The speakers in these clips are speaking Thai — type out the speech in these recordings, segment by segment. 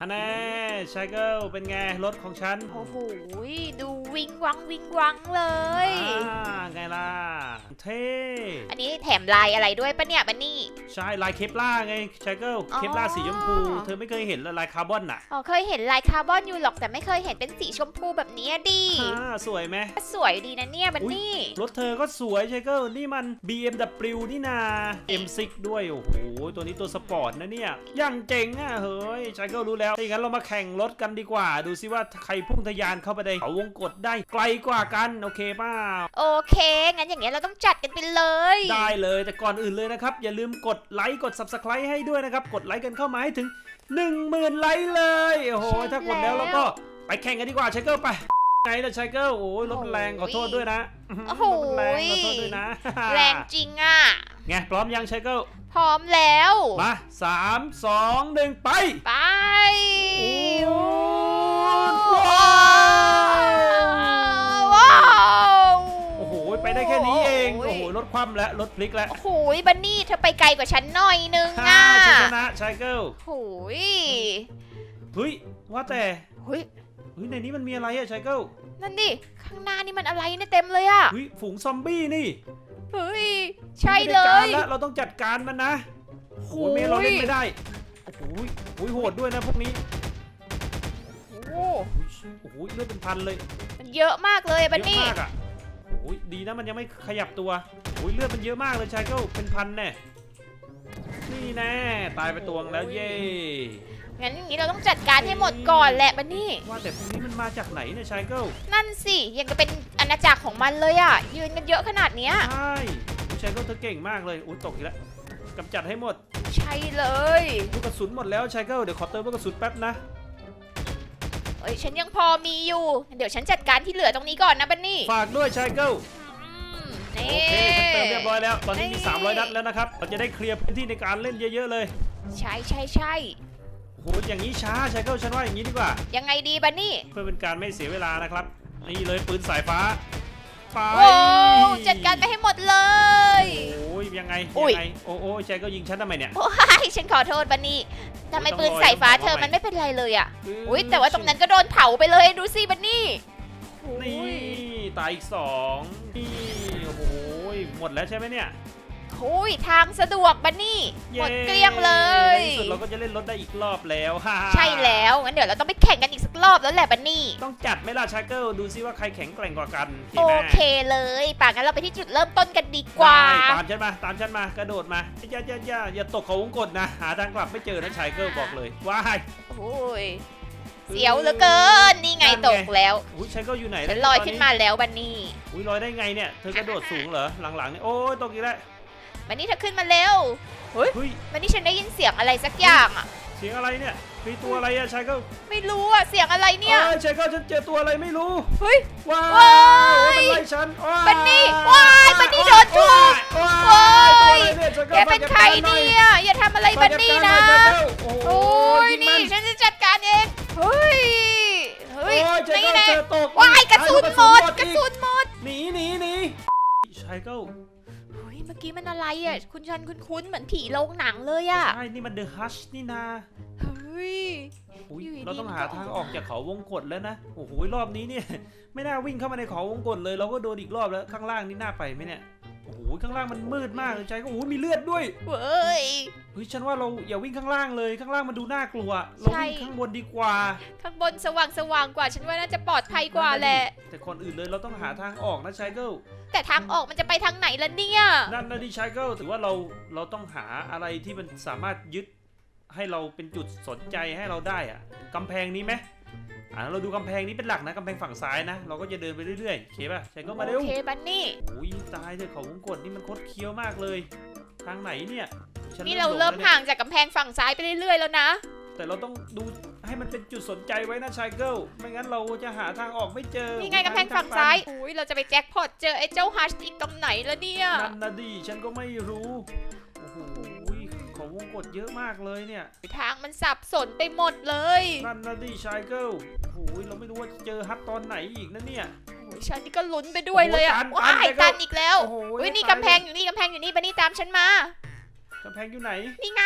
อันแน่ชายเกิลเป็นไงรถของฉัน โอ้โห ดูวิงวังวิงวังเลย อ่าไงล่ะ เท่ อันนี้แถมลายอะไรด้วยปะเนี่ยบันนี่ ใช่ลายเคปล่าไงชายเกิลอ๋อ เคปล่าสีชมพู เธอไม่เคยเห็นลายคาร์บอนน่ะอ๋อเคยเห็นลายคาร์บอนอยู่หรอกแต่ไม่เคยเห็นเป็นสีชมพูแบบนี้ดิอ่าสวยไหม สวยดีนะเนี่ยบันอุ๊ยนี่ รถเธอก็สวยชายเกิลนี่มัน BMW นี่นา M6 ด้วย โอ้โห ตัวนี้ตัวสปอร์ตนะเนี่ยยังเจ๋งอะ เฮ้ยชายเกิลรู้แล้วถ้าอย่างนั้นเรามาแข่งรถกันดีกว่า ดูซิว่าใครพุ่งทะยานเข้าไปในเขาวงกตได้ไกลกว่ากันโอเคเปล่าโอเค งั้นอย่างเงี้ยเราต้องจัดกันไปเลย ได้เลยแต่ก่อนอื่นเลยนะครับ อย่าลืมกดไลค์กด Subscribe ให้ด้วยนะครับ กดไลค์กันเข้ามาให้ถึง 10,000ไลค์เลยโอ้โหถ้ากดแล้วเราก็ไปแข่งกันดีกว่าไชเกิลไปไงล่ะไชเกิลโอ้ยรถมันแรงขอโทษด้วยนะโอ้โห รถมันแรงขอโทษด้วยนะแรงจริงอะ ไงพร้อมยังไชเกิล พร้อมแล้วมาสามสองหนึ่งไปไปโอ้ว้าวโอ้โหไปได้แค่นี้เองโอ้โหรถคว่ำแล้วรถพลิกแล้วโอ้โหบันนี่เธอไปไกลกว่าฉันหน่อยนึงฮ่าอะฉันชนะไชเกิลโอ้ยเฮ้ยว่าแต่เฮ้ยเฮ้ยในนี้มันมีอะไรอะไชเกิลนั่นดิข้างหน้านี่มันอะไรเนี่ยเต็มเลยอะเฮ้ยฝูงซอมบี้นี่เฮ้ย ใช่เลไม่ได้การยละเราต้องจัดการมันนะโอ้โหโอ้ยไม่งั้นเราเล่นไม่ได้โอ้โหโอ้ยโหดด้วยนะพวกนี้โอ้โอ้โหเลือดเป็นพันเลยมันเยอะมากเลยอะบันเยนี่อะมากอะโอ้ยดีนะมันยังไม่ขยับตัวโอ้ยเลือดมันเยอะมากเลยชายเก็เป็นพันแน่นี่แน่ตายไปตัวนึงแล้วเย้งั้นอย่างนี้เราต้องจัดการให้หมดก่อนแหละบันนี่ว่าแต่พวกนี้มันมาจากไหนเนี่ยชายเกินั่นสิยังจะเป็นอาณาจักรของมันเลยอะยืนกันเยอะขนาดเนี้ย ใช่ ชายเกิเธอเก่งมากเลยอุ้ยตกอีกแล้วกำจัดให้หมดใช่เลยลูกกระสุนหมดแล้วชายเกิเดี๋ยวขอเติมลูกกระสุนแป๊บนะเอ้ยฉันยังพอมีอยู่ เดี๋ยวฉันจัดการที่เหลือตรงนี้ก่อนนะบันนี่ฝากด้วยชายเกิอืมโอนี่เคฉันเติมเรียบร้อยแล้ว ตอนนี้มีนี่300นัดแล้วนะครับเราจะได้เคลียร์พื้นที่ในการเล่นเยอะ ๆ เลย ใช่ใช่ใช่โอ้โหอย่างนี้ช้าชายเกิลฉันว่าอย่างนี้ดีกว่า ยังไงดีบันนี่เพื่อเป็นการไม่เสียเวลานะครับนี่เลยปืนสายฟ้า ไปโอ้จัดการไปให้หมดเลย โอ้ยยังไงอุ๊ยยังไงโอ้โอ้ชายเกิลยิงฉันทำไมเนี่ย โอ้ยฉันขอโทษบันนี่ทำไมต้องปืนสายฟ้าต้องเธอต้องมันไม่เป็นไรเลยอะอุ้อุ้ยแต่ว่าตรงนั้นก็โดนเผาไปเลยดูสิบันนี่นี่โอ้ยตายอีกสองนี่โอ้โหหมดแล้วใช่ไหมเนี่ย โอ้ยทางสะดวกบันนี่หมดเกลี้ยงเลยในที่สุดเราก็จะเล่นรถได้อีกรอบแล้วฮ่าใช่แล้วงั้นเดี๋ยวเราต้องไปแข่งกันอีกสักรอบแล้วแหละบันนี่ ต้องจัดไหมล่ะชายเกิลดูซิว่าใครแข็งแกร่งกว่ากันโอไหมเคเลยป่างั้นเราไปที่จุดเริ่มต้นกันดีกว่าได้ตามฉันมาตามฉันมากระโดดมาอย่าอย่าอย่าอย่าตกเขาวงกดนะ หาทางกลับไม่เจอนะชายเกิลบอกเลยว้ายโอ้ยเสียวเหลือเกินนี่ไงนั่นไงตกแล้วอุ้ยชายเกิลอยู่ไหนฉันลอยขึ้นมาแล้วบันนี่อุ้ยลอยได้ไงเนี่ยเธอกระโดดสูงเหรอหลังๆเนี่ยโอ้ยตกอีกแล้ว บันนี่เธอขึ้นมาเร็วเฮ้ยบันนี่ฉันได้ยินเสียงอะไรสักอย่างอะ เสียงอะไรเนี่ยมีตัวอะไรอะชายเกิลไม่รู้อะเสียงอะไรเนี่ย อ้ชายเกิลฉันเจอตัวอะไรไม่รู้ เฮ้ย ว้ายว้ายมันไล่ฉันว้ายบันนี่ว้ายบันนี่โดนถูกว้ายว้ายตัวอะไรเนี่ยชายแกเกิลเป็นใครเนี่ยอย่าทำอะไรบันนี่นะ โอ้ยนี่ฉันจะจัดการเองเฮ้ยเฮ้โอ้ยยชายนี่เกิลแน่เจอตกว้ายกระสุนหมดอีกระสุนหมดหนีหนีหนีชายเกิลเฮ้ยเมื่อกี้มันอะไรอะ คุณชันคุณคุ้นๆเหมือนผีโรงหนังเลยอะ ใช่ นี่มันเดอะฮัชนี่นาเฮ้ย อุ๊ยอยู่ดีๆเราต้องมันหาก็ทางออออกกจากเขาวงกฏแล้วนะ โอ้โห รอบนี้เนี่ย ไม่น่าวิ่งเข้ามาในเขาวงกฏเลย เราก็โดนอีกรอบแล้ว ข้างล่างนี่น่าไปไหมเนี่ย โอ้โห ข้างล่างมันมืดมากเลยใจก็โอ้โห มีเลือดด้วย เว้ย เฮ้ย ฉันว่าเราอย่าวิ่งข้างล่างเลย ข้างล่างมันดูน่ากลัว เราใช่วิ่งข้างบนดีกว่า ข้างบนสว่างสว่างๆกว่า ฉันว่าน่าจะปลอดภัยกว่าแหละ แต่ก่อนอื่นเลยเราต้องหาทางออกนะชายเกิล แต่ทางออกมันจะไปทางไหนล่ะเนี่ย นั่นนะดิชายเกิลถือว่าเราเราต้องหาอะไรที่มันสามารถยึดให้เราเป็นจุดสนใจให้เราได้อะกำแพงนี้ไหมอ่าเราดูกำแพงนี้เป็นหลักนะกำแพงฝั่งซ้ายนะ เราก็จะเดินไปเรื่อยๆโอเคป่ะชายเกิลมาเร็วโอเคบันนี่ โอ้ยตายเถอะเขาวงกดนี่มันคดเคี้ยวมากเลย ทางไหนเนี่ยฉันี่เราหลเริ่มแล้วนี่ยห่างจากกำแพงฝั่งซ้ายไปเรื่อยๆแล้วนะ แต่เราต้องดูให้มันเป็นจุดสนใจไว้นะชายเกิลไม่งั้นเราจะหาทางออกไม่เจอนี่ไงกำแพงฝั่งซ้ายอุ้ยเราจะไปแจ็คพอตเจอไอ้เจ้าฮัชอีกตรงไหนแล้วเนี่ยนั่นนะดิฉันก็ไม่รู้โอ้โหเขาวงกดเยอะมากเลยเนี่ยทางมันสับสนไปหมดเลยนั่นนะดิชายเกิลโอ้โหเราไม่รู้ว่าจะเจอฮัตตอนไหนอีกนะเนี่ยโอ้ยฉันนี่ก็ลุ้นไปด้วยเลยอะโอ้โหตันว้ายตันตันอีกแล้วโอ้โหอุ้ยนี่ตายกำแพงอยู่นี่กำแพงอยู่นี่บันนี่ตามฉันมา กกำแพงอยู่ไหน นี่ไง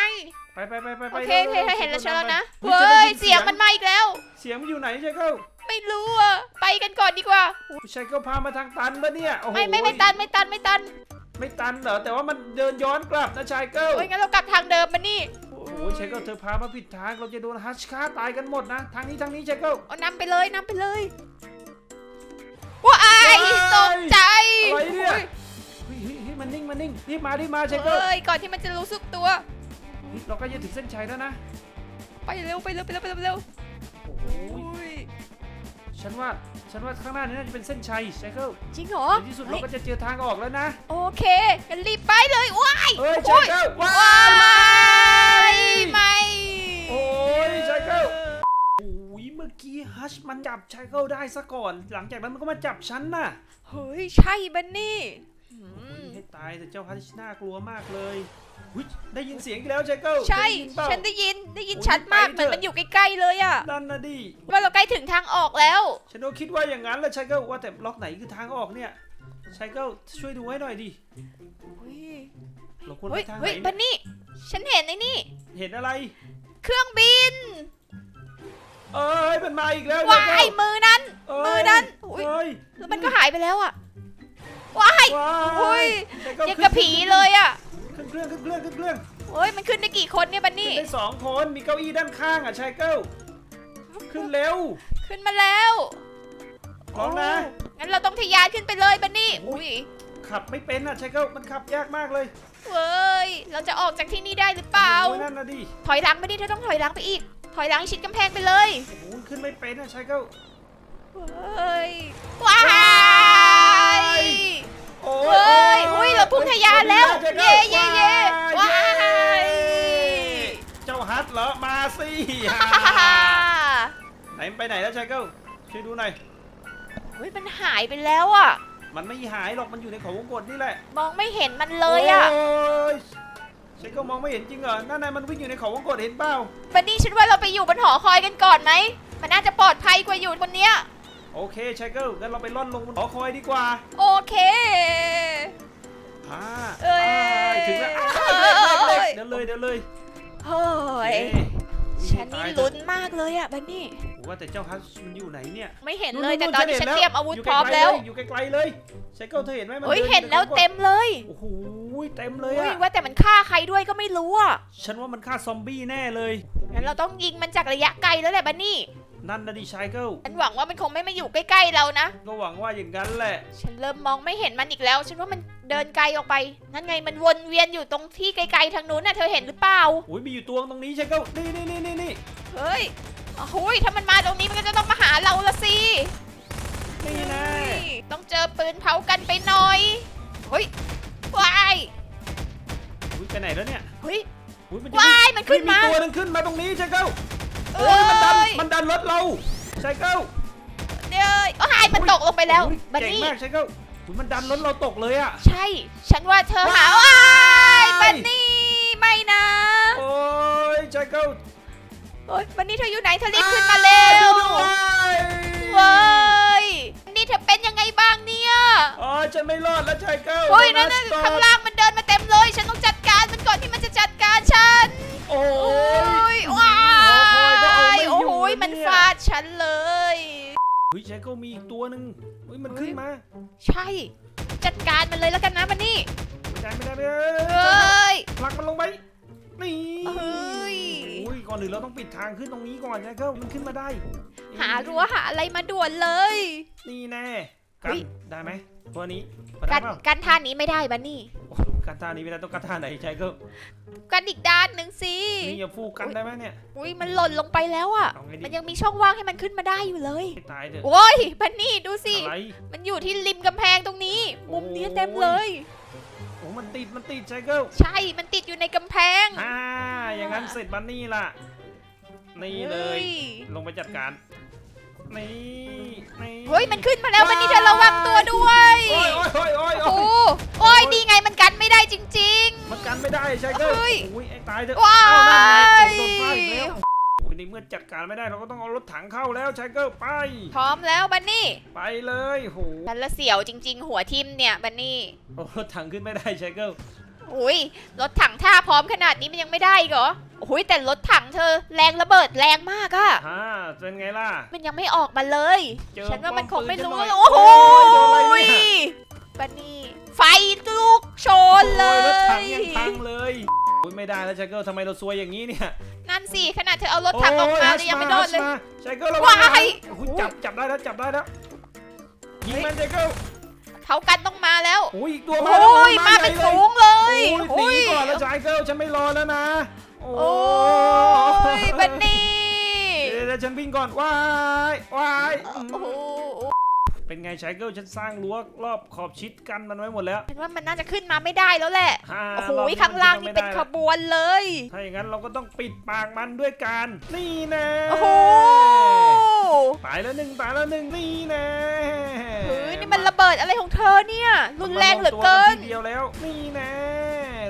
ไปไปไปไปไปโอเคร็โอวเคร็วเห็นแล้วฉันแล้วนะฮ้เฮ้ฉัได้ยเสียงมันมาอีกแล้ว เสียงมันอยู่ไหนไชเกิลไม่รู้อะไปกันก่อนดีกว่าไชเกิลพามาทางตันปะเนี่ยโอ้โหไม่ไม่ไม่ตันไม่ตันไม่ตัน ไม่ตันเหรอแต่ว่ามันเดินย้อนกลับนะไชเกิลโอ้ยงั้นเรากลับทางเดิมมานี่โอ้โหไชเกิลเธอพามาผิดทางเราจะโดนฮัชฆ่าตายกันหมดนะทางนี้ทางนี้ไชเกิลเอานำไปเลยนำไปเลยว้ายว้ายตกใจอะไรเนี่ย มันนิ่งมันนิ่งรีบมารีบมาไชเกิลเอ้ยก่อนที่มันจะรู้สึกตัวเฮ้ยเราก็จะถึงเส้นชัยแล้วนะ ไปเร็วไปเร็วไปเร็วไปเร็วไปเร็วโอ้โหโอ้ยฉันว่าฉันว่าข้างหน้านี้น่าจะเป็นเส้นชัยไชเกิลจริงเหรอในที่สุดเฮ้เรายก็จะเจอทางออกแล้วนะโอเคงั้นรีบไปเลยว้ายเอ้ยไชโอ้ยเกิลว้าว้ายยไม่โอ้ยไชเกิลโอ้ยเมื่อกี้ฮัชมันจับไชเกิลได้ซะก่อน หลังจากนั้นมันก็มาจับฉันน่ะ เฮ้ย ใช่บันนี่อืโอ้มยให้ตายแต่เจ้าฮัชน่ากลัวมากเลยหุยได้ยินเสียงอีกแล้วไชเกิลใช่ได้ยินเปล่าฉันได้ยินได้ยินโอ้ยชัดมากไปเหเถมือนอะมันอยู่ใกล้ๆเลยอะนั่นนะดิว่าเราใกล้ถึงทางออกแล้ว ฉันก็คิดว่าอย่างนั้นแหละไชเกิลว่าแต่ล็อกไหนคือทางออกเนี่ยไชเกิลช่วยดูให้หน่อยดิเฮ้ยเราควรเฮ้ไปยทางไหเฮ้ยนบันนี่ฉันเห็นไอ้นี่ เห็นอะไร เครื่องบิน เอ้ยมันมาอีกแล้วว้าไชเกิยลมือนั้นเอ้ยมือนั้นอุ๊ยเอ้ยแล้วมันก็หายไปแล้วอะ ว้ายว้าเฮ้ยไชเกิลยังกับผีเลยอะขึ้นเครื่องขึ้นเครื่องขึ้นเครื่องเฮ้ยมันขึ้นได้กี่คนเนี่ยบันขึ้นี่ นได้สองคนมีเก้าอี้ด้านข้างอะไชเกิลขึ้นเร็วขึ้นมาแล้วพร้อมนะโงั้นเราต้องทะยานขึ้นไปเลยบันนี่อุ้ยขับไม่เป็นอะไชเกิลมันขับยากมากเลยเว้ยเราจะออกจากที่นี่ได้หรือเปล่า โอ้ยนั่นนะดิถอยหลังไปดิเธอต้องถอยหลังไปอีก ถอยหลังชิดกำแพงไปเลยโอ้โหขึ้นไม่เป็นอะไชเกิล เฮ้ยว้าย โอ้เฮ้ยอุ้ยเราพุ่งทะยานแล้วไชกิลเย่เย่เย่ว้ายเจ้าฮัทเหรอ มาสิฮ่าฮ่าฮ่าฮ่าไหนมันไปไหนแล้วไชเกิลช่วยดูหน่อย เฮ้ยมันหายไปแล้วอะ มันไม่หายหรอก มันอยู่ในเขาวงกตนี่แหละ มองไม่เห็นมันเลยอะโยไชเกิลมองไม่เห็นจริงเหรอนั่นนายมันวิ่งอยู่ในเขาวงกตเห็นเปล่าบันนี่ฉันว่าเราไปอยู่บนหอคอยกันก่อนไหม มันน่าจะปลอดภัยกว่าอยู่บนเนี้ย โอเคไชเกิลงั้นเราไปล่อนลงบนหอคอยดีกว่าโอเค อ่าเอ้ย อ่าถึงแล้วอ่าเอ้ยเล็กๆเดี๋ยวเลยเดี๋ยวเลยเฮ้ยเอ๊ะฉันนี่ตายเถอะลุ้นมากเลยอะบันนี่ โอ้ว่าแต่เจ้าฮัทมันอยู่ไหนเนี่ยไม่เห็นเลยๆๆแต่ตอนนี้ฉันห็เตรียมอาวุธยู่พร้อมไกๆแล้วเยอยู่ไกลๆเลยไชเกิลเธอเห็นไหมมันเฮ้ยดิเห็นแล้วอยู่ใเต็มเลยโอ้โหเต็มเลยเฮ้ยอะว่าแต่มันฆ่าใครด้วยก็ไม่รู้อะฉันว่ามันฆ่าซอมบี้แน่เลยงั้นเราต้องยิงมันจากระยะไกลแล้วแหละบันนี่ นั่นนะดิไชเกิลฉันหวังว่ามันคงไม่มาอยู่ใกล้ๆเรานะ ก็หวังว่าอย่างนั้นแหละ ฉันเริ่มมองไม่เห็นมันอีกแล้ว ฉันว่ามันเดินไกลออกไป นั่นไงมันวนเวียนอยู่ตรงที่ไกลๆทางนู้นน่ะ เธอเห็นหรือเปล่าโอ้ยมีอยู่ตัวตรงนี้ไชเกิลนี่นี่นี่นี่นี่เฮ้ยโอ้โหยถ้ามันมาตรงนี้มันก็จะต้องมาหาเราละสินี่นะเฮ้ยต้องเจอปืนเผากันไปหน่อย เฮ้ย ว้าย อุ้ยไปไหนแล้วเนี่ยเฮ้ย อุ้ยมันจะว้ายมันขึ้นมาเฮ้ยตัวหนึงขึ้นมาตรงนี้ไชเกิลเอ้ โอ้ยมันดันยมันดันรถเราไชเกิลเดี๋ยวโอ้ยมันตกลงไปแล้วโอ้ยบันเก่งนี่มากไชเกิลอุ้ยมันดันรถเราตกเลยอะ ใช่ ฉันว่าเธอหาว้ายว้ายบันนี่ไม่นะโอ้ยไชเกิลโอ้ยบันนี่เธออยู่ไหนเธอรีบขึ้นมาเร็วช่ยด้วยเว้ยนี่เธอเป็นยังไงบ้างเนี่ยอ๋อฉันไม่รอดแล้วไชเกิลโอ้ยนั่นโดน่ะสต็อปข้างล่างมันเดินมาเต็มเลย ฉันต้องจัดการมันก่อนที่มันจะจัดการฉัน โอ้โอ้ยย เฮ้ยไชเกิลมีอีกตัวหนึ่งเฮ้ยมันขึ้นมา ใช่ จัดการมันเลยแล้วกันนะบันนี่ไม่ได้ไม่ได้ไม่ได้เอ้ยผลักมันลงไป นี่เอ้ยโอ้ยก่อนอื่นเราต้องปิดทางขึ้นตรงนี้ก่อนไชเกิลมันขึ้นมาได้ หารั้วหาอะไรมาด่วนเลย นี่แน่เฮ้กันยได้ไหมตัวนี้พอกัได้นเปล่ากันท่านี้ไม่ได้บันนี่โอ้ กันท่านี้ไม่ได้ต้องกันท่าไหนไชเกิลกันอีกด้านหนึ่งสินี่อย่าฟูกันได้ไหมเนี่ย อุ้ยมันหล่นลงไปแล้วอะ เอาไงมันยังมีช่องว่างให้มันขึ้นมาได้อยู่เลย ให้ตายเถอะโอ้ยบันนี่ดูสิ อะไร มันอยู่ที่ริมกำแพงตรงนี้ มุมนี้ยเต็มเลย โอ้มันติดมันติดไชเกิลใช่ มันติดอยู่ในกำแพงอ่าอย่างนั้นเสร็จบันนี่ล่ะ นี่เลยลงไปจัดการ นี่นี่เฮ้ยมันขึ้นมาแล้วมันนี่เธอระวังตัวด้วยโอ้ยโอ้ยโอ้ยโอ้โอ้โหยโอ้ยดีไงมันกันไม่ได้จริง มันกันไม่ได้ใช่เกิลเฮ้ยโอ้ยไอ้ตายเถอะว้ายเอ้นั่นไงโดนฟาดอีกแล้วโอ้ยในเมื่อจัดการไม่ได้เราก็ต้องเอารถถังเข้าแล้วใช่เกิลไป ๆ พร้อมแล้วบันนี่ไปเลยโหฉันละเสียวจริง ๆ หัวทิมเนี่ยบันนี่โอ้รถถังขึ้นไม่ได้ใช่เกิลโอุ้ยรถถังท่าพร้อมขนาดนี้มันยังไม่ได้อีกเหรอ โอ้ยแต่รถถังเธอแรงระเบิดแรงมากอะฮ่าเป็นไงล่ะ มันยังไม่ออกมาเลย เจอฉันว่ามันคงไม่รู้ป้อมปืนกันหน่อยโอ้โหโดนอะไรเนี่ย บันนี่ไฟลูกโชนเลโอ้รถถังยยังพังเลยอุ้ยไม่ได้แล้วชายเกิลทำไมเราซวยอย่างนี้เนี่ยนั่นสิขนาดเธอเอารถถังออกมาเลยยังไม่โดนเลยชายเกิลระวังว้ายนะโอ้โหจับจับได้แล้วจับได้แล้วยิงมันชายเกิลเขากันต้องมาแล้ว โอ้ยอีกตัวโอมาแล้ว้ย มาเป็นฝูงเลโอ้ยยหนีก่อนแล้วชายเกิลฉันไม่รอแล้วนะ โอ้โอ้ยบันนี่เดี๋ยวฉันวิ่งก่อนว้ายว้ายโอ้โหเป็นไงชายเกิลฉันสร้างรั้วรอบขอบชิดกันมันไว้หมดแล้ว ฉันว่ามันน่าจะขึ้นมาไม่ได้แล้วแหละ ฮ่าโอ้โหรอบนี้ข้างล่างนี่มัเป็นไม่ขได้บวนเลย ถ้าอย่างนั้นเราก็ต้องปิดปากมันด้วยการนี่แน่โอ้โหตายแล้วหนึ่งตายแล้วหนึ่งนี่แน่เฮ้ยนี่มันระเบิดอะไรของเธอเนี่ย รุนแรงเหลือเกินมารวมตัวที่เดียวแล้วนี่แน่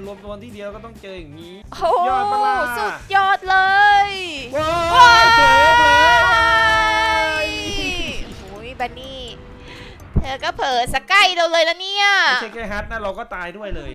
รวมตัวที่เดียวก็ต้องเจออย่างนี้โอ้ยอดปะล่ะสุดยอดเลยว้าว้ายเผลอเผลอโอ้ยบันนี่ เธอก็เผลอสกใกล้เราเลยแล้วเนี่ย ไม่ใช่แค่ฮัทนะเราก็ตายด้วยเลย